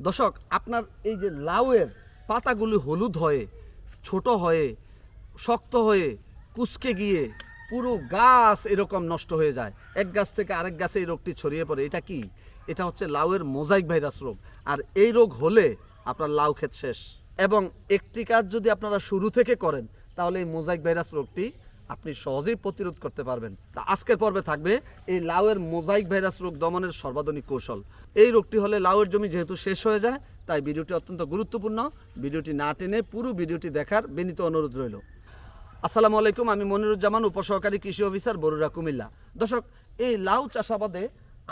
দর্শক, আপনার এই যে লাউয়ের পাতাগুলি হলুদ হয়ে, ছোট হয়ে, শক্ত হয়ে, কুচকে গিয়ে পুরো গাছ এরকম নষ্ট হয়ে যায়। এক গাছ থেকে আরেক গাছে এই রোগটি ছড়িয়ে পড়ে। এটা কি? এটা হচ্ছে লাউয়ের মোজাইক ভাইরাস রোগ। আর এই রোগ হলে আপনার লাউ ক্ষেত শেষ। এবং একটি কাজ যদি আপনারা শুরু থেকে করেন, তাহলে এই মোজাইক ভাইরাস রোগটি আপনি সহজেই প্রতিরোধ করতে পারবেন। তা আজকের পর্বে থাকবে এই লাউয়ের মোজাইক ভাইরাস রোগ দমনের সর্বাধুনিক কৌশল। এই রোগটি হলে লাউয়ের জমি যেহেতু শেষ হয়ে যায়, তাই ভিডিওটি অত্যন্ত গুরুত্বপূর্ণ। ভিডিওটি না টেনে পুরো ভিডিওটি দেখার বিনীত অনুরোধ রইল। আসসালামু আলাইকুম, আমি মনিরুজ্জামান, উপসহকারী কৃষি অফিসার বরুড়া, কুমিল্লা। দর্শক, এই লাউ চাষাবাদে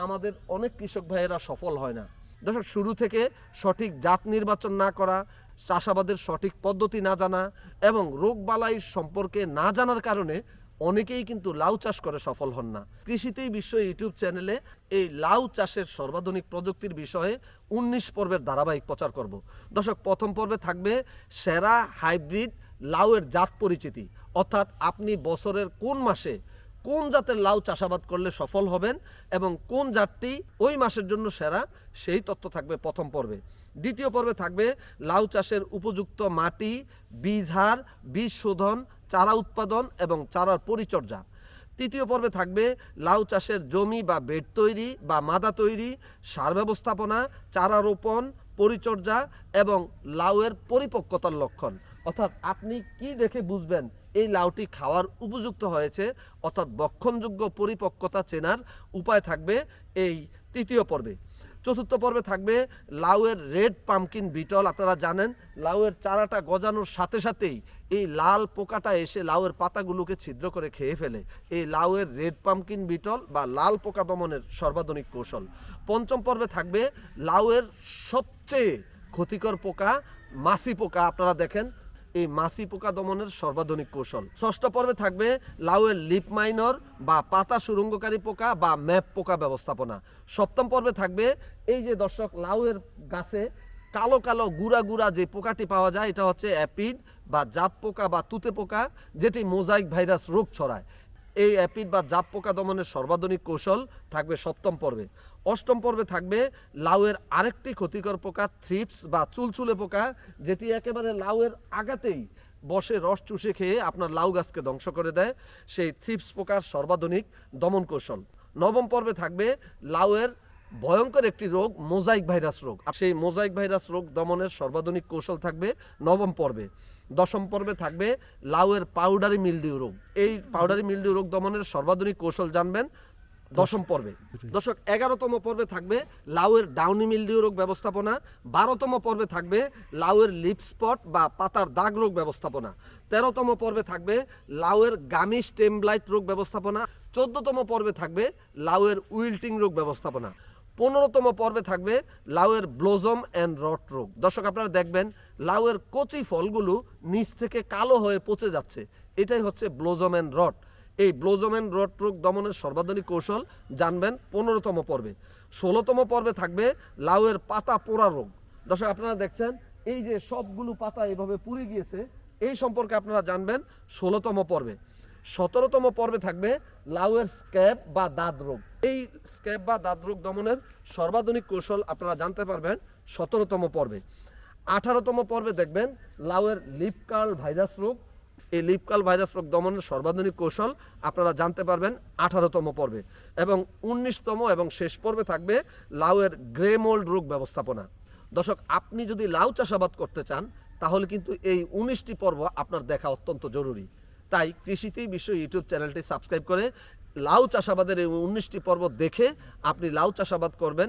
আমাদের অনেক কৃষক ভাইয়েরা সফল হয় না। দর্শক, শুরু থেকে সঠিক জাত নির্বাচন না করা চাষাবাদের সঠিক পদ্ধতি না জানা এবং রোগবালাই সম্পর্কে না জানার কারণে অনেকেই কিন্তু লাউ চাষ করে সফল হন না। কৃষিতেই বিশ্ব ইউটিউব চ্যানেলে এই লাউ চাষের সর্বাধুনিক প্রযুক্তির বিষয়ে উনিশ পর্বের ধারাবাহিক প্রচার করব। দর্শক, প্রথম পর্বে থাকবে সেরা হাইব্রিড লাউয়ের জাত পরিচিতি। অর্থাৎ আপনি বছরের কোন মাসে কোন জাতের লাউ চাষাবাদ করলে সফল হবেন এবং কোন জাতটি ওই মাসের জন্য সেরা, সেই তথ্য থাকবে প্রথম পর্বে। দ্বিতীয় পর্বে থাকবে লাউ চাষের উপযুক্ত মাটি, বীজ হার, বীজ শোধন, চারা উৎপাদন এবং চারার পরিচর্যা। তৃতীয় পর্বে থাকবে লাউ চাষের জমি বা বেড তৈরি বা মাদা তৈরি, সার ব্যবস্থাপনা, চারা রোপণ, পরিচর্যা এবং লাউয়ের পরিপক্কতার লক্ষণ। অর্থাৎ আপনি কি দেখে বুঝবেন এই লাউটি খাওয়ার উপযুক্ত হয়েছে, অর্থাৎ বক্ষণযোগ্য পরিপক্কতা চেনার উপায় থাকবে এই তৃতীয় পর্বে। চতুর্থ পর্বে থাকবে লাউয়ের রেড পামকিন বিটল, আপনারা জানেন, লাউয়ের চারাটা গজানোর সাথে সাথেই এই লাল পোকাটা এসে লাউয়ের পাতাগুলোকে ছিদ্র করে খেয়ে ফেলে। এই লাউয়ের রেড পামকিন বিটল বা লাল পোকা দমনের সর্বাধুনিক কৌশল। পঞ্চম পর্বে থাকবে লাউয়ের সবচেয়ে ক্ষতিকর পোকা মাছি পোকা, আপনারা দেখেন এই মাছি পোকা দমনের সর্বাধুনিক কৌশল। ষষ্ঠ পর্বে থাকবে লাউয়ের লিপ মাইনর বা পাতা সুরঙ্গকারী পোকা বা ম্যাপ পোকা ব্যবস্থাপনা। সপ্তম পর্বে থাকবে এই যে দর্শক, লাউয়ের গাছে কালো কালো গুড়া গুড়া যে পোকাটি পাওয়া যায়, এটা হচ্ছে অ্যাপিড বা জাপ পোকা বা তুতে পোকা, যেটি মোজাইক ভাইরাস রোগ ছড়ায়। এই অ্যাপিড বা জাপ পোকা দমনের সর্বাধুনিক কৌশল থাকবে সপ্তম পর্বে। অষ্টম পর্বে থাকবে লাউয়ের আরেকটি ক্ষতিকর পোকা, থ্রিপস বা চুলচুলে পোকা, যেটি একেবারে লাউয়ের আগাতেই বসে রস চুষে খেয়ে আপনার লাউ গাছকে ধ্বংস করে দেয়। সেই থ্রিপস পোকার সর্বাধুনিক দমন কৌশল। নবম পর্বে থাকবে লাউয়ের ভয়ঙ্কর একটি রোগ, মোজাইক ভাইরাস রোগ। আর সেই মোজাইক ভাইরাস রোগ দমনের সর্বাধুনিক কৌশল থাকবে নবম পর্বে। দশম পর্বে থাকবে লাউয়ের পাউডারি মিলডিউ রোগ। এই পাউডারি মিলডিউ রোগ দমনের সর্বাধুনিক কৌশল জানবেন দশম পর্বে। দর্শক এগারোতম পর্বে থাকবে লাউয়ের ডাউনি মিলডিউ রোগ ব্যবস্থাপনা, বারোতম পর্বে থাকবে লাউয়ের লিপ স্পট বা পাতার দাগ রোগ ব্যবস্থাপনা, তেরোতম পর্বে থাকবে লাউয়ের গামি স্টেম ব্লাইট রোগ ব্যবস্থাপনা, চোদ্দতম পর্বে থাকবে লাউয়ের উইল্টিং রোগ ব্যবস্থাপনা। পনেরোতম পর্বে থাকবে লাউয়ের ব্লোজম অ্যান্ড রট রোগ। দর্শক, আপনারা দেখবেন লাউয়ের কচি ফলগুলো নিচ থেকে কালো হয়ে পচে যাচ্ছে। এটাই হচ্ছে ব্লোজম অ্যান্ড রট। এই ব্লোজম অ্যান্ড রট রোগ দমনের সর্বাধুনিক কৌশল জানবেন পনেরোতম পর্বে। ষোলোতম পর্বে থাকবে লাউয়ের পাতা পোড়া রোগ। দর্শক, আপনারা দেখছেন, এই যে সবগুলো পাতা এভাবে পুড়ে গিয়েছে, এই সম্পর্কে আপনারা জানবেন ষোলোতম পর্বে। সতেরোতম পর্বে থাকবে লাউয়ের স্ক্যাব বা দাঁত রোগ। এই স্ক্যাব বা দাঁত রোগ দমনের সর্বাধুনিক কৌশল আপনারা জানতে পারবেন সতেরোতম পর্বে। আঠারোতম পর্বে দেখবেন লাউয়ের লিপ কার্ল ভাইরাস রোগ। এই লিপকাল ভাইরাস রোগ দমনের সর্বাধুনিক কৌশল আপনারা জানতে পারবেন আঠারোতম পর্বে। এবং উনিশতম এবং শেষ পর্বে থাকবে লাউয়ের গ্রে মোল্ড রোগ ব্যবস্থাপনা। দর্শক, আপনি যদি লাউ চাষাবাদ করতে চান, তাহলে কিন্তু এই উনিশটি পর্ব আপনার দেখা অত্যন্ত জরুরি। তাই কৃষিতেই বিশ্ব ইউটিউব চ্যানেলটি সাবস্ক্রাইব করে লাউ চাষাবাদের এই উনিশটি পর্ব দেখে আপনি লাউ চাষাবাদ করবেন।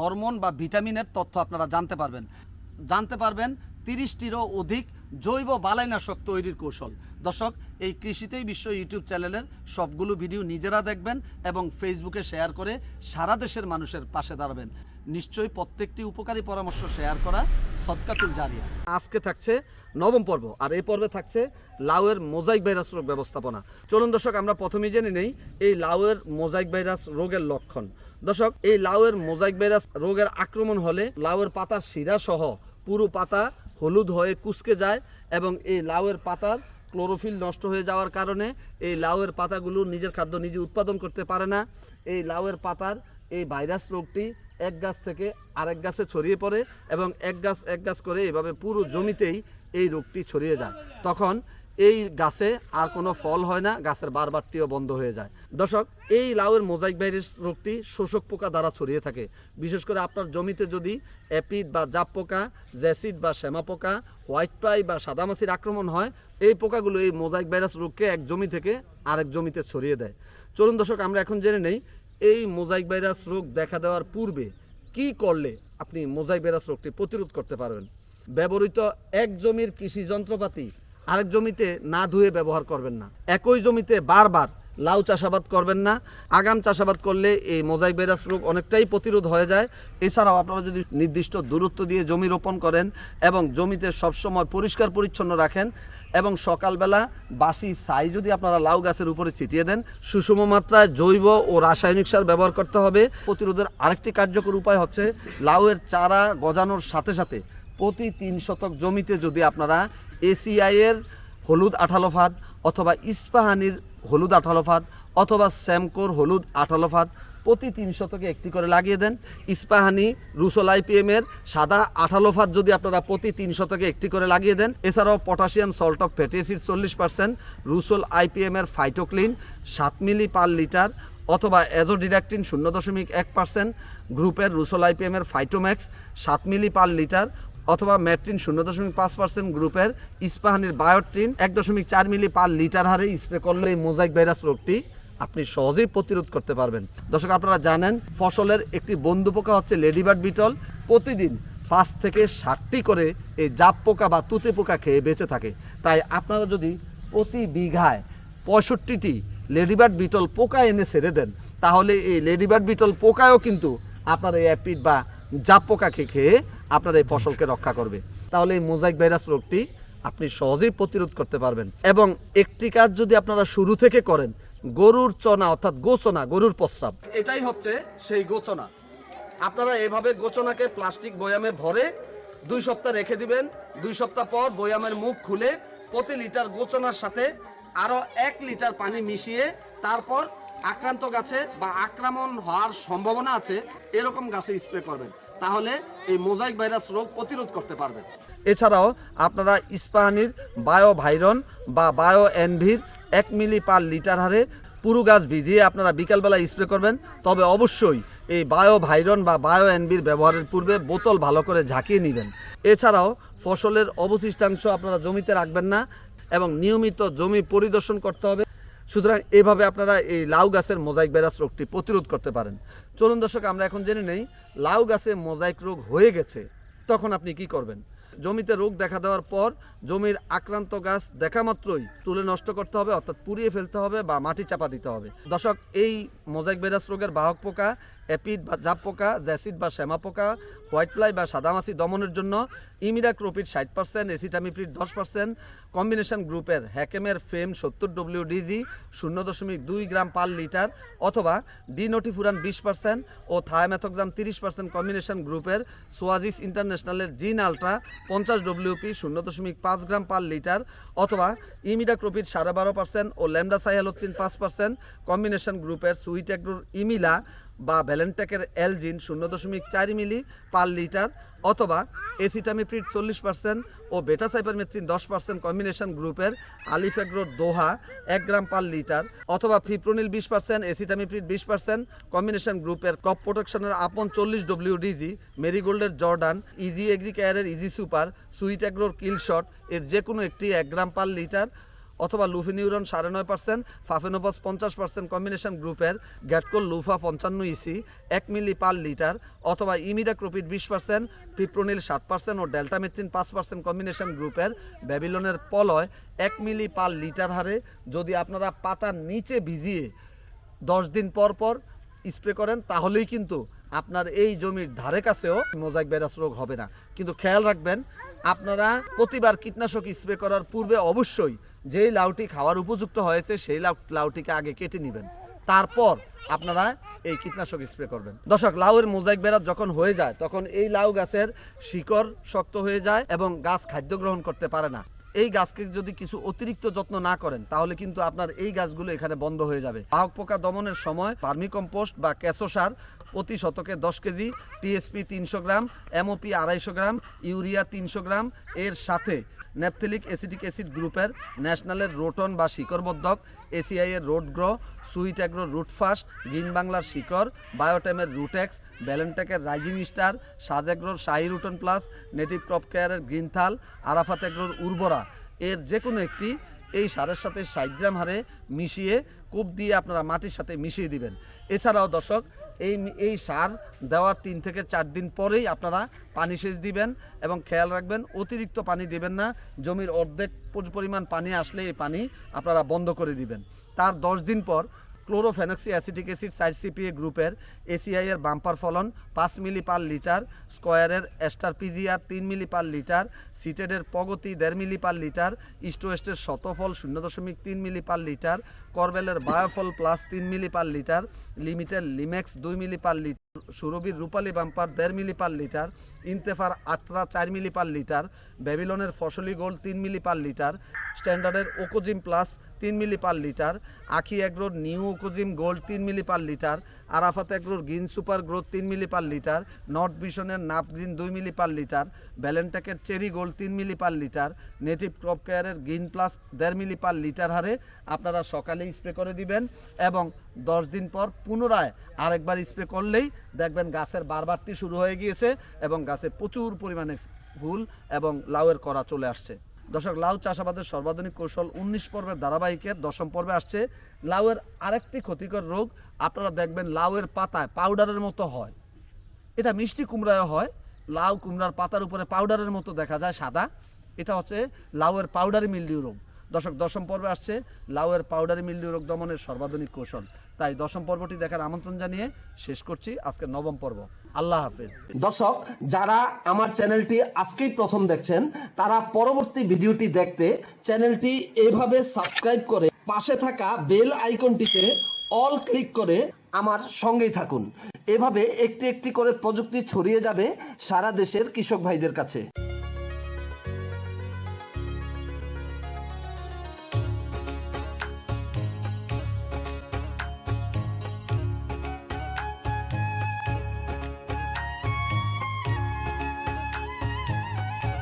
হরমোন বা ভিটামিনের তথ্য আপনারা জানতে পারবেন। জানতে পারবেন তিরিশটিরও অধিক জৈব বালাইনাশক তৈরির কৌশল। দর্শক, এই কৃষিতেই বিশ্ব ইউটিউব চ্যানেলের সবগুলো ভিডিও নিজেরা দেখবেন এবং ফেসবুকে শেয়ার করে সারা দেশের মানুষের পাশে দাঁড়াবেন। নিশ্চয়ই প্রত্যেকটি উপকারী পরামর্শ শেয়ার করা সদকাতুল জারিয়া। আজকে থাকছে নবম পর্ব, আর এই পর্বে থাকছে লাউয়ের মোজাইক ভাইরাস রোগ ব্যবস্থাপনা। চলুন দর্শক, আমরা প্রথমেই জেনে নেই এই লাউয়ের মোজাইক ভাইরাস রোগের লক্ষণ। দর্শক, এই লাউয়ের মোজাইক ভাইরাস রোগের আক্রমণ হলে লাউয়ের পাতার শিরা সহ পুরো পাতা হলুদ হয়ে কুচকে যায় এবং এই লাউয়ের পাতার ক্লোরোফিল নষ্ট হয়ে যাওয়ার কারণে এই লাউয়ের পাতাগুলো নিজের খাদ্য নিজে উৎপাদন করতে পারে না। এই লাউয়ের পাতার এই ভাইরাস রোগটি এক গাছ থেকে আরেক গাছে ছড়িয়ে পড়ে এবং এক গাছ এক গাছ করে এভাবে পুরো জমিতেই এই রোগটি ছড়িয়ে যায়। তখন এই গাছে আর কোনো ফল হয় না, গাছের বারবারটিও বন্ধ হয়ে যায়। দর্শক, এই লাউয়ের মোজাইক ভাইরাস রোগটি শোষক পোকা দ্বারা ছড়িয়ে থাকে। বিশেষ করে আপনার জমিতে যদি অ্যাপিড বা জাপ পোকা, জ্যাসিড বা শ্যামা পোকা, হোয়াইট ফ্লাই বা সাদামাছির আক্রমণ হয়, এই পোকাগুলো এই মোজাইক ভাইরাস রোগকে এক জমি থেকে আরেক জমিতে ছড়িয়ে দেয়। চলুন দর্শক, আমরা এখন জেনে নেই, এই মোজাইক ভাইরাস রোগ দেখা দেওয়ার পূর্বে কি করলে আপনি মোজাইক ভাইরাস রোগটি প্রতিরোধ করতে পারবেন? ব্যবহৃত এক জমির কৃষি যন্ত্রপাতি আরেক জমিতে না ধুয়ে ব্যবহার করবেন না। একই জমিতে বারবার লাউ চাষাবাদ করবেন না। আগাম চাষাবাদ করলে এই মোজাইক ভাইরাস রোগ অনেকটাই প্রতিরোধ হয়ে যায়। এছাড়াও আপনারা যদি নির্দিষ্ট দূরত্ব দিয়ে জমি রোপণ করেন এবং জমিতে সবসময় পরিষ্কার পরিচ্ছন্ন রাখেন এবং সকালবেলা বাসি ছাই যদি আপনারা লাউ গাছের উপরে ছিটিয়ে দেন, সুষম মাত্রায় জৈব ও রাসায়নিক সার ব্যবহার করতে হবে। প্রতিরোধের আরেকটি কার্যকর উপায় হচ্ছে লাউয়ের চারা গজানোর সাথে সাথে প্রতি তিন শতক জমিতে যদি আপনারা এসিআই এর হলুদ আঠালো ফাঁদ অথবা ইস্পাহানির হলুদ আঠালো ফাঁদ অথবা স্যামকোর হলুদ আঠালো ফাঁদ প্রতি তিন শতকে একটি করে লাগিয়ে দেন। ইস্পাহানি রুসোল আইপিএম এর সাদা আঠালো ফাঁদ যদি আপনারা প্রতি তিন শতকে একটি করে লাগিয়ে দেন, এছাড়াও potassium salt of fatty acid চল্লিশ পার্সেন্ট রুসোল আইপিএম এর ফাইটোক্লিন সাত মিলি পার লিটার অথবা অ্যাজোডিডাক্টিন শূন্য দশমিক এক পার্সেন্ট গ্রুপের রুসোল আইপিএম এর ফাইটোম্যাক্স সাত মিলি পার লিটার অথবা ম্যাট্রিন শূন্য দশমিক পাঁচ পার্সেন্ট গ্রুপের ইস্পাহানির বায়োট্রিন এক দশমিক চার মিলি পার লিটার হারে স্প্রে করলে এই মোজাইক ভাইরাস রোগটি আপনি সহজেই প্রতিরোধ করতে পারবেন। দর্শক, আপনারা জানেন, ফসলের একটি বন্ধু পোকা হচ্ছে লেডিবার্ড বিটল। প্রতিদিন পাঁচ থেকে ষাটটি করে এই জাপ পোকা বা তুতে পোকা খেয়ে বেঁচে থাকে। তাই আপনারা যদি প্রতি বিঘায় পঁয়ষট্টিটি লেডিবার্ড বিটল পোকা এনে ছেড়ে দেন, তাহলে এই লেডিবার্ড বিটল পোকায়ও কিন্তু আপনার এই অ্যাপিড বা জাপ পোকা খেয়ে খেয়ে আপনার এই ফসলকে রক্ষা করবে। তাহলে এই মোজাইক ভাইরাস রোগটি আপনি সহজেই প্রতিরোধ করতে পারবেন। এবং একটি কাজ যদি আপনারা শুরু থেকে করেন, গরুর চনা অর্থাৎ গোচনা, গরুর প্রস্রাব। এটাই হচ্ছে সেই গোচনা। আপনারা এভাবে গোচনাকে প্লাস্টিক বয়ামে ভরে দুই সপ্তাহ রেখে দিবেন। দুই সপ্তাহ পর বয়ামের মুখ খুলে প্রতি লিটার গোচনার সাথে আরও এক লিটার পানি মিশিয়ে তারপর আক্রান্ত গাছে বা আক্রমণ হওয়ার সম্ভাবনা আছে, এরকম গাছে স্প্রে করবেন। তাহলে এই মোজাইক ভাইরাস রোগ প্রতিরোধ করতে পারবেন। এছাড়াও আপনারা ইস্পাহানির বায়ো ভাইরন বা বায়ো এনভির এক মিলি পার লিটার হারে পুরো গাছ ভিজিয়ে আপনারা বিকালবেলা স্প্রে করবেন। তবে অবশ্যই এই বায়ো ভাইরন বা বায়ো এনবির ব্যবহারের পূর্বে বোতল ভালো করে ঝাঁকিয়ে নেবেন। এছাড়াও ফসলের অবশিষ্টাংশ আপনারা জমিতে রাখবেন না এবং নিয়মিত জমি পরিদর্শন করতে হবে। সুতরাং এভাবে আপনারা এই লাউ গাছের মোজাইক ভাইরাস রোগটি প্রতিরোধ করতে পারেন। চলুন দর্শক, আমরা এখন জেনে নেই, লাউ গাছে মোজাইক রোগ হয়ে গেছে, তখন আপনি কি করবেন? জমিতে রোগ দেখা দেওয়ার পর জমির আক্রান্ত গাছ দেখা মাত্রই তুলে নষ্ট করতে হবে, অর্থাৎ পুড়িয়ে ফেলতে হবে বা মাটি চাপা দিতে হবে। দর্শক, এই মোজাইক ভাইরাস রোগের বাহক পোকা অ্যাপিড বা জাপ পোকা, জ্যাসিড বা শ্যামা পোকা, হোয়াইট ফ্লাই বা সাদামাছি দমনের জন্য ইমিডাক্রোপিড ষাট পার্সেন্ট, এসিটামিপ্রিড দশ পার্সেন্ট, কম্বিনেশন গ্রুপের হ্যাকেমের ফেম সত্তর ডব্লিউ ডিজি শূন্য দশমিক দুই গ্রাম পার লিটার অথবা ডিনোটিফুরান বিশ পার্সেন্ট ও থায়ামেথোক্সাম তিরিশ পার্সেন্ট কম্বিনেশন গ্রুপের সোয়াজিস ইন্টারন্যাশনালের জিন আলট্রা পঞ্চাশ ডব্লিউপি শূন্য দশমিক পাঁচ গ্রাম পার লিটার অথবা ইমিডাক্রোপিড সাড়ে বারো পার্সেন্ট ও ল্যামডা সাইহালোথিন পাঁচ পার্সেন্ট কম্বিনেশন গ্রুপের সুইট অ্যাগ্রোর ইমিলা বা ভ্যালেন্টেকের এলজিন শূন্য দশমিক চার মিলি পার লিটার অথবা এসিটামিপ্রিড চল্লিশ পার্সেন্ট ও বেটা সাইপারমেথ্রিন দশ পার্সেন্ট কম্বিনেশন গ্রুপের আলিফেগ্রোর দোহা এক গ্রাম পার লিটার অথবা ফিপ্রোনিল বিশ পার্সেন্ট, এসিটামিপ্রিড বিশ পার্সেন্ট কম্বিনেশন গ্রুপের ক্রপ প্রোটেকশনের আপন চল্লিশ ডব্লিউ ডিজি, মেরিগোল্ডের জর্ডান, ইজি এগ্রি কেয়ারের ইজি সুপার সুইট অ্যাগ্রোর কিলশট এর যে কোনো একটি এক গ্রাম পার লিটার অথবা লুফিনিউরন সাড়ে নয় পার্সেন্ট, ফাফেনোপাস পঞ্চাশ পার্সেন্ট কম্বিনেশন গ্রুপের গ্যাটকোল লুফা পঞ্চান্ন ইসি, এক মিলি পার লিটার অথবা ইমিডাক্রোপিড বিশ পার্সেন্ট, পিপ্রোনিল সাত পার্সেন্ট ও ডেল্টামেট্রিন পাঁচ পার্সেন্ট কম্বিনেশন গ্রুপের ব্যাবিলনের পলয় এক মিলি পার লিটার হারে। যদি আপনারা পাতার নিচে ভিজিয়ে দশ দিন পর পর স্প্রে করেন, তাহলেই কিন্তু আপনার এই জমির ধারে কাছেও মোজাইক ভাইরাস রোগ হবে না। কিন্তু খেয়াল রাখবেন, আপনারা প্রতিবার কীটনাশক স্প্রে করার পূর্বে অবশ্যই যেই লাউটি খাওয়ার উপযুক্ত হয়েছে, সেই লাউ লাউটিকে আগে কেটে নেবেন। তারপর আপনারা এই কীটনাশক স্প্রে করবেন। দর্শক, লাউয়ের মোজাইক বেড়া যখন হয়ে যায়, তখন এই লাউ গাছের শিকড় শক্ত হয়ে যায় এবং গাছ খাদ্য গ্রহণ করতে পারে না। এই গাছকে যদি কিছু অতিরিক্ত যত্ন না করেন, তাহলে কিন্তু আপনার এই গাছগুলো এখানে বন্ধ হয়ে যাবে। বাহক পোকা দমনের সময় পার্মিকম্পোস্ট বা ক্যাসো সার প্রতি শতকে দশ কেজি, টিএসপি তিনশো গ্রাম, এমওপি আড়াইশো গ্রাম, ইউরিয়া তিনশো গ্রাম, এর সাথে ন্যাপথেলিক অ্যাসিটিক অ্যাসিড গ্রুপের ন্যাশনালের রোটন বা শিকড়বর্ধক, এসিআই এর রোড গ্রো, সুইট অ্যাগ্রো রুটফাস গ্রিন বাংলার শিকড়, বায়োটেমের রুটেক্স, ব্যালেন্টেকের রাইজিং স্টার, সাজ অ্যাগ্রোর Shahi Ruton plus, native crop কেয়ারের গ্রিন থাল, আরাফাত অ্যাগ্রোর উর্বরা। এর যে কোনো একটি এই সারের সাথে ষাট গ্রাম হারে মিশিয়ে কূপ দিয়ে আপনারা মাটির সাথে মিশিয়ে দিবেন। এছাড়াও দর্শক এই এই সার দেওয়ার তিন থেকে চার দিন পরেই আপনারা পানি সেচ দিবেন এবং খেয়াল রাখবেন, অতিরিক্ত পানি দিবেন না। জমির অর্ধেক পরি- পরিমাণ পানি আসলে এই পানি আপনারা বন্ধ করে দিবেন। তার দশ দিন পর ক্লোরোফেনক্সি অ্যাসিটিক অ্যাসিড সাইড সিপিএ গ্রুপের এসিআইয়ের বাম্পার ফলন পাঁচ মিলি পার লিটার স্কোয়ারের এস্টার পিজিআর তিন মিলি পার লিটার সিটেডের প্রগতি দেড় মিলি পার লিটার ইস্টোয়েস্টের শতফল শূন্য দশমিক তিন মিলি পার লিটার করবেলের বায়োফল প্লাস তিন মিলি পার লিটার, লিমিটেড লিমেক্স দুই মিলি পার লিটার সুরভির রূপালী বাম্পার দেড় মিলি পার লিটার, ইন্তেফার আত্রা চার মিলি পার লিটার, ব্যাবিলনের ফসলি গোল্ড তিন মিলি পার লিটার স্ট্যান্ডার্ডের ওকোজিম প্লাস তিন মিলি পার লিটার, আখি অ্যাগ্রোর নিউ ওকোজিম গোল্ড তিন মিলি পার লিটার, আরাফাত অ্যাগ্রোর গ্রিন সুপার গ্রোথ তিন মিলি পার লিটার, নর্থ ভিশনের নাপ গ্রিন দুই মিলি পার লিটার, ব্যালেন্টেকের চেরি গোল্ড তিন milli per litre, native crop কেয়ারের গ্রিন প্লাস দেড় মিলি পার লিটার হারে আপনারা সকালে স্প্রে করে দিবেন এবং দশ দিন পর পুনরায় আরেকবার স্প্রে করলেই দেখবেন গাছের বারবারটি শুরু হয়ে গিয়েছে এবং গাছে প্রচুর পরিমাণে ফুল এবং লাউয়ের করা চলে আসছে। দর্শক, লাউ চাষাবাদের সর্বাধুনিক কৌশল উনিশ পর্বের ধারাবাহিকের দশম পর্বে আসছে। লাউয়ের আরেকটি ক্ষতিকর রোগ, আপনারা দেখবেন লাউয়ের পাতায় পাউডারের মতো হয়। এটা মিষ্টি কুমড়ায় হয়, লাউ কুমড়ার পাতার উপরে পাউডারের মতো দেখা যায় সাদা। এটা হচ্ছে লাউয়ের পাউডারি মিল্ডিউ রোগ। দর্শক দশম পর্বে আসছে লাউয়ের পাউডারি মিল্ডিউ রোগ দমনের সর্বাধুনিক কৌশল। তাই দশম পর্বটি দেখার আমন্ত্রণ জানিয়ে শেষ করছি আজকের নবম পর্ব। আল্লাহ হাফেজ। দর্শক, যারা আমার চ্যানেলটি আজকেই প্রথম দেখছেন, তারা পরবর্তী ভিডিওটি দেখতে চ্যানেলটি এভাবে সাবস্ক্রাইব করে পাশে থাকা বেল আইকনটিতে অল ক্লিক করে আমার সঙ্গেই থাকুন। এভাবে একটি একটি করে প্রযুক্তি ছড়িয়ে যাবে সারা দেশের কৃষক ভাইদের কাছে।